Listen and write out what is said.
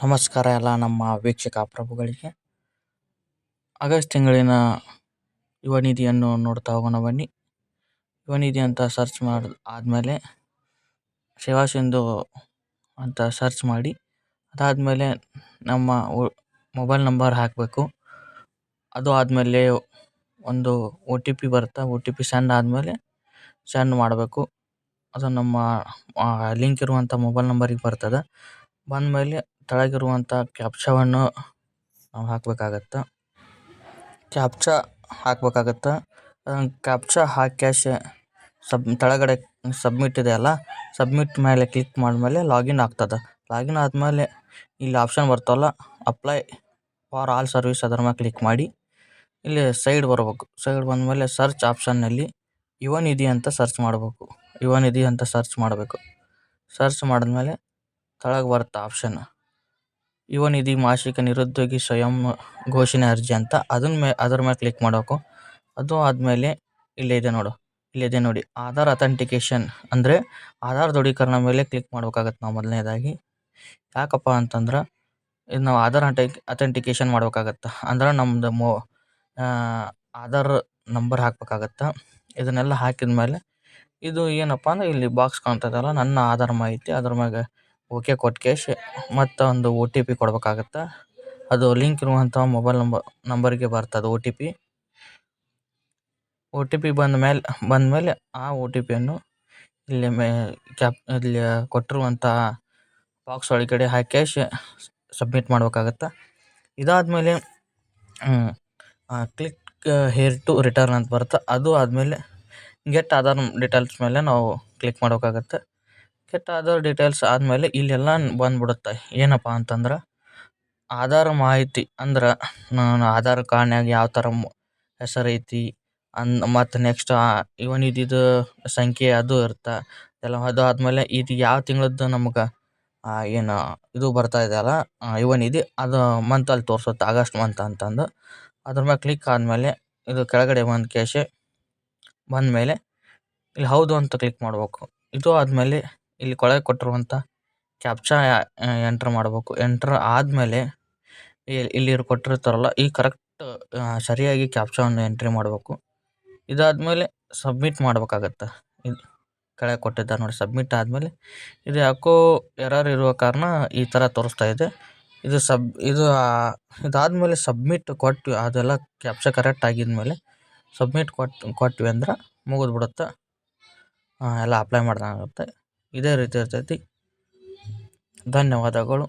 ನಮಸ್ಕಾರ ಎಲ್ಲ ನಮ್ಮ ವೀಕ್ಷಕ ಪ್ರಭುಗಳಿಗೆ. ಆಗಸ್ಟ್ ತಿಂಗಳಿನ ಯುವ ನಿಧಿಯನ್ನು ನೋಡ್ತಾ ಹೋಗೋಣ ಬನ್ನಿ. ಯುವ ನಿಧಿ ಅಂತ ಸರ್ಚ್ ಮಾಡಿ, ಆದಮೇಲೆ ಸೇವಾ ಸಿಂಧು ಅಂತ ಸರ್ಚ್ ಮಾಡಿ, ಅದಾದಮೇಲೆ ನಮ್ಮ ಮೊಬೈಲ್ ನಂಬರ್ ಹಾಕಬೇಕು. ಅದು ಆದಮೇಲೆ ಒಂದು ಒ ಟಿ ಪಿ ಬರುತ್ತೆ ಒ ಟಿ ಪಿ ಸೆಂಡ್ ಆದಮೇಲೆ ಸೆಂಡ್ ಮಾಡಬೇಕು. ಅದು ನಮ್ಮ ಲಿಂಕ್ ಇರುವಂಥ ಮೊಬೈಲ್ ನಂಬರಿಗೆ ಬರ್ತದೆ. ಬಂದಮೇಲೆ ಕೆಳಗಿರುವಂಥ ಕ್ಯಾಪ್ಚಾವನ್ನು ನಾವು ಹಾಕಬೇಕಾಗತ್ತೆ. ಕ್ಯಾಪ್ಚಾ ಹಾಕಬೇಕಾಗತ್ತೆ. ಕ್ಯಾಪ್ಚಾ ಹಾಕ್ಯಾಶ ಕ್ಯಾಶ್ ಸಬ್ ಕೆಳಗಡೆ ಸಬ್ಮಿಟ್ ಇದೆ ಅಲ್ಲ, ಸಬ್ಮಿಟ್ ಮೇಲೆ ಕ್ಲಿಕ್ ಮಾಡಿದ್ಮೇಲೆ ಲಾಗಿನ್ ಆಗ್ತದೆ. ಲಾಗಿನ್ ಆದಮೇಲೆ ಇಲ್ಲಿ ಆಪ್ಷನ್ ಬರ್ತಾವಲ್ಲ, ಅಪ್ಲೈ ಫಾರ್ ಆಲ್ ಸರ್ವಿಸ್ ಅದರ ಮೇಲೆ ಕ್ಲಿಕ್ ಮಾಡಿ, ಇಲ್ಲಿ ಸೈಡ್ ಬರಬೇಕು. ಸೈಡ್ ಬಂದಮೇಲೆ ಸರ್ಚ್ ಆಪ್ಷನ್ನಲ್ಲಿ ಯುವನಿಧಿ ಅಂತ ಸರ್ಚ್ ಮಾಡಬೇಕು. ಯುವನಿಧಿ ಅಂತ ಸರ್ಚ್ ಮಾಡಬೇಕು. ಸರ್ಚ್ ಮಾಡಿದ್ಮೇಲೆ ಕೆಳಗೆ ಬರುತ್ತೆ ಆಪ್ಷನ್ ಯುವ ನಿಧಿ ಮಾಸಿಕ ನಿರುದ್ಯೋಗಿ ಸ್ವಯಂ ಘೋಷಣೆ ಅರ್ಜಿ ಅಂತ. ಅದನ್ನ ಮೇ ಅದ್ರ ಮೇಲೆ ಕ್ಲಿಕ್ ಮಾಡಬೇಕು. ಅದು ಆದಮೇಲೆ ಇಲ್ಲಿದೆ ನೋಡು. ಇಲ್ಲಿದೆ ನೋಡಿ. ಆಧಾರ್ ಅಥೆಂಟಿಕೇಷನ್ ಅಂದರೆ ಆಧಾರ್ ದೃಢೀಕರಣ ಮೇಲೆ ಕ್ಲಿಕ್ ಮಾಡ್ಬೇಕಾಗತ್ತೆ ನಾವು ಮೊದಲನೇದಾಗಿ. ಯಾಕಪ್ಪ ಅಂತಂದ್ರೆ ಇದು ನಾವು ಆಧಾರ್ ಅಟೆ ಅಥೆಂಟಿಕೇಷನ್ ಮಾಡ್ಬೇಕಾಗತ್ತೆ. ಅಂದ್ರೆ ನಮ್ಮದು ಮೊ ಆಧಾರ್ ನಂಬರ್ ಹಾಕ್ಬೇಕಾಗತ್ತೆ. ಇದನ್ನೆಲ್ಲ ಹಾಕಿದ ಮೇಲೆ ಇದು ಏನಪ್ಪ ಅಂದ್ರೆ ಇಲ್ಲಿ ಬಾಕ್ಸ್ ಕಾಣ್ತದಲ್ಲ, ನನ್ನ ಆಧಾರ್ ಮಾಹಿತಿ. ಅದ್ರ ಮ್ಯಾಗ ಓಕೆ ಕೊಟ್ಕೇಶ್ ಮತ್ತು ಒಂದು ಓ ಟಿ ಪಿ ಕೊಡ್ಬೇಕಾಗತ್ತೆ? ಅದು ಲಿಂಕ್ ಇರುವಂಥ ಮೊಬೈಲ್ ನಂಬರ್ ನಂಬರ್ಗೆ ಬರ್ತದೆ O T P O T P ಬಂದ ಮೇಲೆ ಬಂದಮೇಲೆ ಆ ಓ ಟಿ ಪಿಯನ್ನು ಇಲ್ಲಿ ಮೇ, ಕ್ಯಾಪ್, ಇಲ್ಲಿ ಕೊಟ್ಟಿರುವಂಥ ಬಾಕ್ಸ್ ಒಳಗಡೆ ಕ್ಯಾಶ್ ಸಬ್ಮಿಟ್ ಮಾಡ್ಬೇಕಾಗತ್ತೆ? ಇದಾದಮೇಲೆ ಕ್ಲಿಕ್ ಹೇರ್ ಟು ರಿಟರ್ನ್ ಅಂತ ಬರುತ್ತೆ? ಅದು ಆದಮೇಲೆ ಗೆಟ್ ಆಧಾರ್ ಡಿಟೇಲ್ಸ್ ಮೇಲೆ ನಾವು ಕ್ಲಿಕ್ ಮಾಡ್ಬೇಕಾಗತ್ತೆ? ಗೆಟ್ ಆಧಾರ್ ಡೀಟೇಲ್ಸ್ ಆದಮೇಲೆ ಇಲ್ಲೆಲ್ಲ ಬಂದ್ಬಿಡುತ್ತೆ. ಏನಪ್ಪ ಅಂತಂದ್ರೆ, ಆಧಾರ್ ಮಾಹಿತಿ ಅಂದ್ರೆ, ನಾನು ಆಧಾರ್ ಕಾರ್ಡ್ನ್ಯಾಗ ಯಾವ ಥರ ಹೆಸರು ಐತಿ ಅನ್ ಮತ್ತು ನೆಕ್ಸ್ಟ್ ಇವನ್ ಇದ್ದಿದ್ದು ಸಂಖ್ಯೆ ಅದು ಇರುತ್ತೆ ಎಲ್ಲ ಅದು ಆದಮೇಲೆ ಇದು ಯಾವ ತಿಂಗಳದ್ದು ನಮ್ಗೆ ಏನು ಇದು ಬರ್ತಾ ಇದೆಯಲ್ಲ ಇವನ್ ಇದು, ಅದು ಮಂತ್ ಅಲ್ಲಿ ತೋರ್ಸುತ್ತೆ, ಆಗಸ್ಟ್ ಮಂತ್ ಅಂತಂದು. ಅದ್ರ ಮೇಲೆ ಕ್ಲಿಕ್ ಆದಮೇಲೆ ಇದು ಕೆಳಗಡೆ ಬಂದು ಕೇಶೆ, ಬಂದಮೇಲೆ, ಇಲ್ಲಿ ಹೌದು ಅಂತ ಕ್ಲಿಕ್ ಮಾಡ್ಬೇಕು. ಇದು ಆದಮೇಲೆ ಇಲ್ಲಿ ಕೆಳಗೆ ಕೊಟ್ಟಿರುವಂಥ ಕ್ಯಾಪ್ಚಾ ಎಂಟ್ರ್ ಮಾಡಬೇಕು. ಎಂಟ್ರ್ ಆದಮೇಲೆ ಇಲ್ಲಿ ಕೊಟ್ಟಿರ್ತಾರಲ್ಲ, ಈ ಕರೆಕ್ಟ್ ಸರಿಯಾಗಿ ಕ್ಯಾಪ್ಚಾವನ್ನು ಎಂಟ್ರಿ ಮಾಡಬೇಕು. ಇದಾದಮೇಲೆ ಸಬ್ಮಿಟ್ ಮಾಡ್ಬೇಕಾಗತ್ತೆ. ಇದು, ಕೆಳಗೆ ಕೊಟ್ಟಿದ್ದಾರೆ ನೋಡಿ ಸಬ್ಮಿಟ್ ಆದಮೇಲೆ ಇದು ಯಾಕೋ ಎರರ್ ಇರುವ ಕಾರಣ ಈ ಥರ ತೋರಿಸ್ತಾ ಇದೆ. ಇದು ಸಬ್ ಇದು ಇದಾದಮೇಲೆ ಸಬ್ಮಿಟ್ ಕೊಟ್ಟು ಅದೆಲ್ಲ ಕ್ಯಾಪ್ಚಾ ಕರೆಕ್ಟ್ ಆಗಿದ್ಮೇಲೆ ಸಬ್ಮಿಟ್ ಕೊಟ್ಟು ಕೊಟ್ವಿ ಅಂದ್ರೆ ಮುಗಿದ್ಬಿಡುತ್ತೆ. ಎಲ್ಲ ಅಪ್ಲೈ ಮಾಡ್ದಂಗೆ ಆಗುತ್ತೆ ಇದೇ ರೀತಿ ಇರ್ತೈತಿ. ಧನ್ಯವಾದಗಳು.